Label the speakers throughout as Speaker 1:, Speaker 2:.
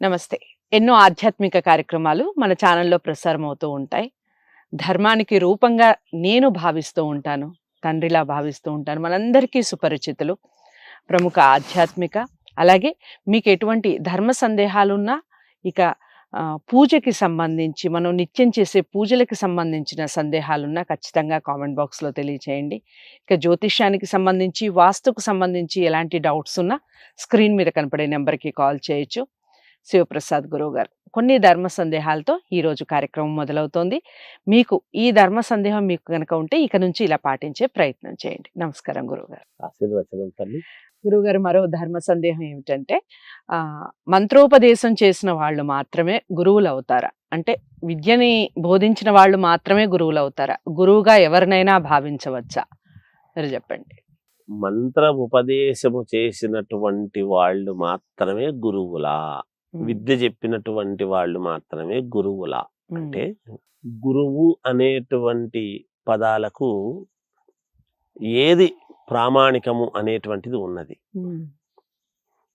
Speaker 1: నమస్తే. ఎన్నో ఆధ్యాత్మిక కార్యక్రమాలు మన ఛానల్లో ప్రసారం అవుతూ ఉంటాయి. ధర్మానికి రూపంగా నేను భావిస్తూ ఉంటాను. తండ్రిలా భావిస్తూ ఉంటాను. మనందరికీ సుపరిచితులు. ప్రముఖ ఆధ్యాత్మిక అలాగే మీకు ఎటువంటి ధర్మ సందేహాలున్నా ఇక పూజకి సంబంధించి మనం నిత్యం చేసే పూజలకి సంబంధించిన సందేహాలున్నా ఖచ్చితంగా కామెంట్ బాక్స్లో తెలియచేయండి. ఇక జ్యోతిష్యానికి సంబంధించి వాస్తుకు సంబంధించి ఎలాంటి డౌట్స్ ఉన్నా స్క్రీన్ మీద కనపడే నెంబర్కి కాల్ చేయొచ్చు. శివప్రసాద్ గురువు గారు. కొన్ని ధర్మ సందేహాలతో ఈ రోజు కార్యక్రమం మొదలవుతోంది. మీకు ఈ ధర్మ సందేహం మీకు కనుక ఉంటే ఇక నుంచి ఇలా పాటించే ప్రయత్నం చేయండి. నమస్కారం గురువు గారు.
Speaker 2: ఆశీర్వచనం తల్లి.
Speaker 1: గురుగారు మరో ధర్మ సందేహం ఏమిటంటే ఆ మంత్రోపదేశం చేసిన వాళ్ళు మాత్రమే గురువులు అవుతారా అంటే విద్యని బోధించిన వాళ్ళు మాత్రమే గురువులు అవుతారా గురువుగా ఎవరినైనా భావించవచ్చా? మీరు చెప్పండి.
Speaker 2: మంత్ర ఉపదేశము చేసినటువంటి వాళ్ళు మాత్రమే గురువులా? విద్య చెప్పినటువంటి వాళ్ళు మాత్రమే గురువులా. అంటే గురువు అనేటువంటి పదాలకు ఏది ప్రామాణికము అనేటువంటిది ఉన్నది.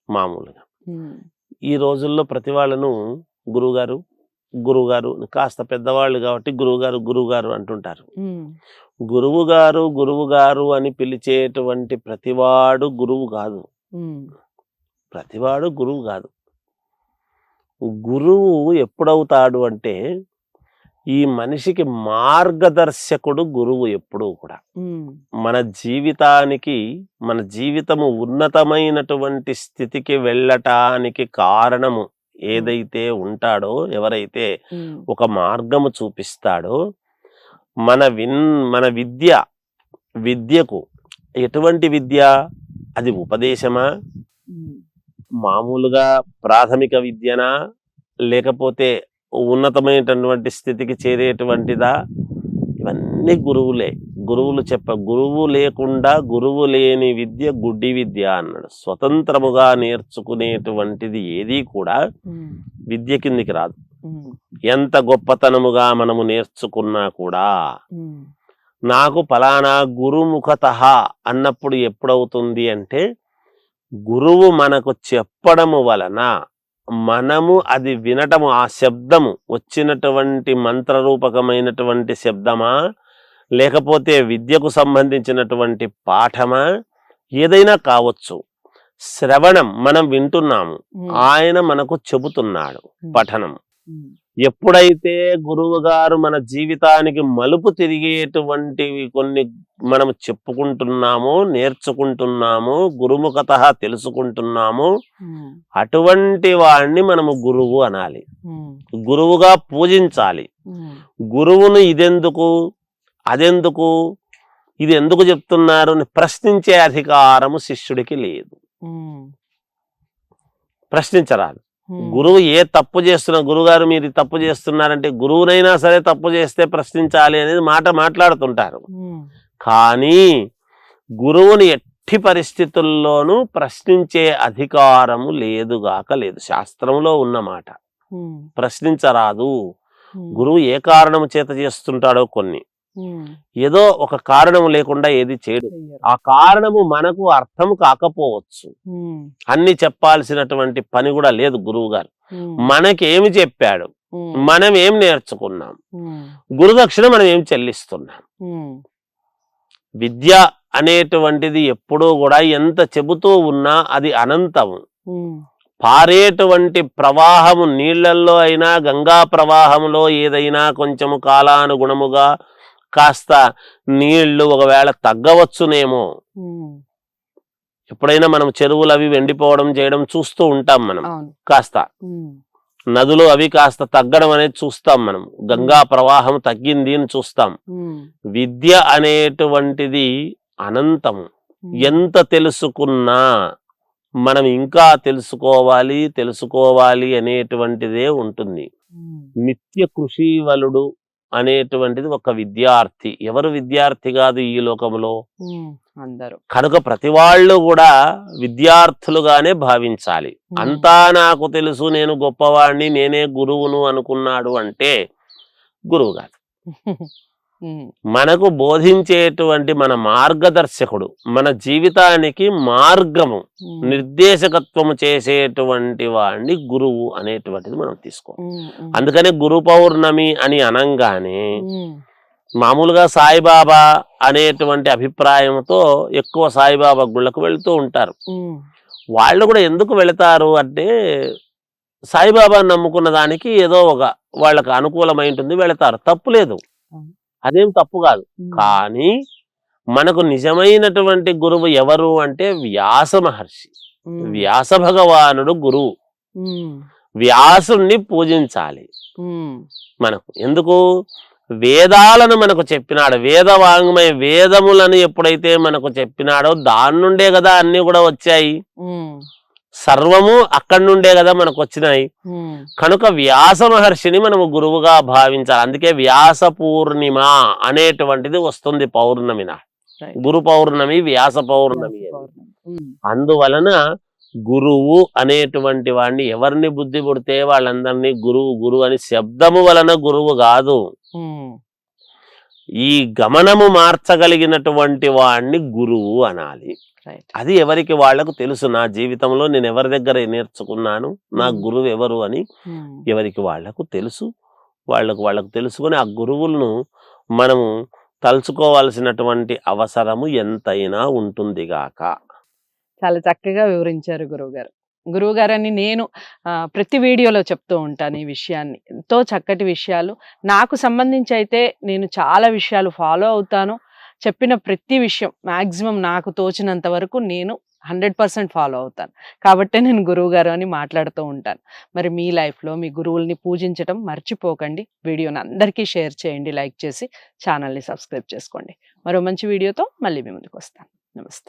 Speaker 2: మామూలుగా. ఈ రోజుల్లో ప్రతి వాళ్ళను గురువుగారు గురువుగారు కాస్త పెద్దవాళ్ళు కాబట్టి గురువుగారు గురువుగారు అంటుంటారు.
Speaker 1: ఉమ్,
Speaker 2: గురువు గారు గురువు గారు అని పిలిచేటువంటి ప్రతివాడు గురువు కాదు. ప్రతివాడు గురువు కాదు. గురువు ఎప్పుడవుతాడు అంటే ఈ మనిషికి మార్గదర్శకుడు గురువు ఎప్పుడూ కూడా. మన జీవితానికి మన జీవితము ఉన్నతమైనటువంటి స్థితికి వెళ్ళటానికి కారణము ఏదైతే ఉంటాడో ఎవరైతే ఒక మార్గము చూపిస్తాడో మన విన్ మన విద్య విద్యకు ఎటువంటి విద్య? అది ఉపదేశమా? మామూలుగా ప్రాథమిక విద్యనా లేకపోతే ఉన్నతమైనటువంటి స్థితికి చేరేటువంటిదా? ఇవన్నీ గురువులే. గురువులు చెప్ప గురువు లేకుండా గురువు లేని విద్య గుడ్డి విద్య అన్నాడు. స్వతంత్రముగా నేర్చుకునేటువంటిది ఏది కూడా విద్య కిందికి రాదు. ఎంత గొప్పతనముగా మనము నేర్చుకున్నా కూడా నాకు ఫలానా గురుముఖత అన్నప్పుడు ఎప్పుడవుతుంది అంటే గురువు మనకు చెప్పడము వలన మనము అది వినటము ఆ శబ్దము వచ్చినటువంటి మంత్రరూపకమైనటువంటి శబ్దమా? లేకపోతే విద్యకు సంబంధించినటువంటి పాఠమా? ఏదైనా కావచ్చు. శ్రవణం మనం వింటున్నాము. ఆయన మనకు చెబుతున్నాడు పఠనం. ఎప్పుడైతే గురువు గారు మన జీవితానికి మలుపు తిరిగేటువంటివి కొన్ని మనం చెప్పుకుంటున్నామో నేర్చుకుంటున్నామో గురుముఖత తెలుసుకుంటున్నామో అటువంటి వాడిని మనము గురువు అనాలి. గురువుగా పూజించాలి. గురువును ఇదెందుకు? అదెందుకు? ఇది ఎందుకు చెప్తున్నారు అని ప్రశ్నించే అధికారము శిష్యుడికి లేదు. ప్రశ్నించరాదు. గురువు ఏ తప్పు చేస్తున్న గురుగారు మీరు తప్పు చేస్తున్నారంటే గురువునైనా సరే తప్పు చేస్తే ప్రశ్నించాలి అనేది మాట మాట్లాడుతుంటారు. కానీ గురువుని ఎట్టి పరిస్థితుల్లోనూ ప్రశ్నించే అధికారము లేదుగాక లేదు. శాస్త్రంలో ఉన్న మాట
Speaker 1: ఉమ్,
Speaker 2: ప్రశ్నించరాదు గురువు ఏ కారణము చేత చేస్తుంటాడో కొన్ని. ఏదో ఒక కారణము లేకుండా ఏది చేయడు. ఆ కారణము మనకు అర్థం కాకపోవచ్చు. అన్ని చెప్పాల్సినటువంటి పని కూడా లేదు గురువు గారు. మనకేమి చెప్పాడు? మనం ఏం నేర్చుకున్నాం? గురుదక్షిణ మనం ఏం చెల్లిస్తున్నాం? విద్య అనేటువంటిది ఎప్పుడూ కూడా ఎంత చెబుతూ ఉన్నా అది అనంతము పారేటువంటి ప్రవాహము నీళ్ళల్లో అయినా గంగా ప్రవాహంలో ఏదైనా కొంచెము కాలానుగుణముగా కాస్త నీళ్ళు ఒకవేళ తగ్గవచ్చునేమో. ఎప్పుడైనా మనం చెరువులు అవి ఎండిపోవడం చేయడం చూస్తూ ఉంటాం మనం. కాస్త. నదులు అవి కాస్త తగ్గడం అనేది చూస్తాం మనం. గంగా ప్రవాహం తగ్గింది అని చూస్తాం. విద్య అనేటువంటిది అనంతము. ఎంత తెలుసుకున్నా మనం ఇంకా తెలుసుకోవాలి తెలుసుకోవాలి అనేటువంటిదే ఉంటుంది. నిత్య కృషివలుడు అనేటువంటిది ఒక విద్యార్థి. ఎవరు విద్యార్థి కాదు ఈ లోకంలో?
Speaker 1: అందరూ.
Speaker 2: కనుక ప్రతి వాళ్ళు కూడా విద్యార్థులుగానే భావించాలి. అంతా నాకు తెలుసు నేను గొప్పవాడిని నేనే గురువును అనుకున్నాడు అంటే గురువు కాదు. మనకు బోధించేటువంటి మన మార్గదర్శకుడు మన జీవితానికి మార్గము నిర్దేశకత్వము చేసేటువంటి వాడిని గురువు అనేటువంటిది మనం
Speaker 1: ఉమ్,
Speaker 2: అందుకనే గురు పౌర్ణమి అని అనంగానే మామూలుగా సాయిబాబా అనేటువంటి అభిప్రాయంతో ఎక్కువ సాయిబాబా గుళ్ళకు వెళ్తూ ఉంటారు. వాళ్ళు కూడా ఎందుకు వెళతారు అంటే సాయిబాబా నమ్ముకున్న దానికి ఏదో ఒక వాళ్ళకి అనుకూలమై ఉంటుంది వెళతారు. తప్పు లేదు.
Speaker 1: అవును.
Speaker 2: అదేం తప్పు కాదు. కానీ మనకు నిజమైనటువంటి గురువు ఎవరు అంటే వ్యాస మహర్షి. వ్యాస భగవానుడు గురువు. వ్యాసుణ్ణి పూజించాలి. మనకు ఎందుకు? వేదాలను మనకు చెప్పినాడు. వేద వాంగ్మయ వేదములను ఎప్పుడైతే మనకు చెప్పినాడో దాని నుండే కదా అన్ని కూడా వచ్చాయి. సర్వము అక్కడి నుండే కదా మనకు వచ్చినాయి కనుక వ్యాస మహర్షిని మనము గురువుగా భావించాలి. అందుకే వ్యాస పూర్ణిమ అనేటువంటిది వస్తుంది పౌర్ణమిన. గురు పౌర్ణమి వ్యాస పౌర్ణమి అందువలన గురువు అనేటువంటి వాడిని ఎవరిని బుద్ధి పుడితే వాళ్ళందరినీ గురువు గురువు అని శబ్దము వలన గురువు కాదు. ఈ గమనము మార్చగలిగినటువంటి వాడిని గురువు అనాలి. అది ఎవరికి వాళ్ళకు తెలుసు. నా జీవితంలో నేను ఎవరి దగ్గర నేర్చుకున్నాను నా
Speaker 1: Hmm.
Speaker 2: గురువు ఎవరు అని
Speaker 1: ఉమ్,
Speaker 2: ఎవరికి వాళ్ళకు తెలుసు. వాళ్ళకు వాళ్ళకు తెలుసుకొని ఆ గురువులను మనము తలుచుకోవాల్సినటువంటి అవసరము ఎంతైనా ఉంటుంది గాక
Speaker 1: చాలా చక్కగా వివరించారు గురువు గురువుగారని నేను ప్రతి వీడియోలో చెప్తూ ఉంటాను ఈ విషయాన్ని. ఎంతో చక్కటి విషయాలు. నాకు సంబంధించి అయితే నేను చాలా విషయాలు ఫాలో అవుతాను. చెప్పిన ప్రతి విషయం మ్యాక్సిమం నాకు తోచినంత వరకు నేను హండ్రెడ్ పర్సెంట్ ఫాలో అవుతాను. కాబట్టే నేను గురువు గారు అని మాట్లాడుతూ ఉంటాను. మరి మీ లైఫ్లో మీ గురువుల్ని పూజించడం మర్చిపోకండి. వీడియోని అందరికీ షేర్ చేయండి లైక్ చేసి ఛానల్ని సబ్స్క్రైబ్ చేసుకోండి. మరో మంచి వీడియోతో మళ్ళీ మీ ముందుకు వస్తాను. నమస్తే.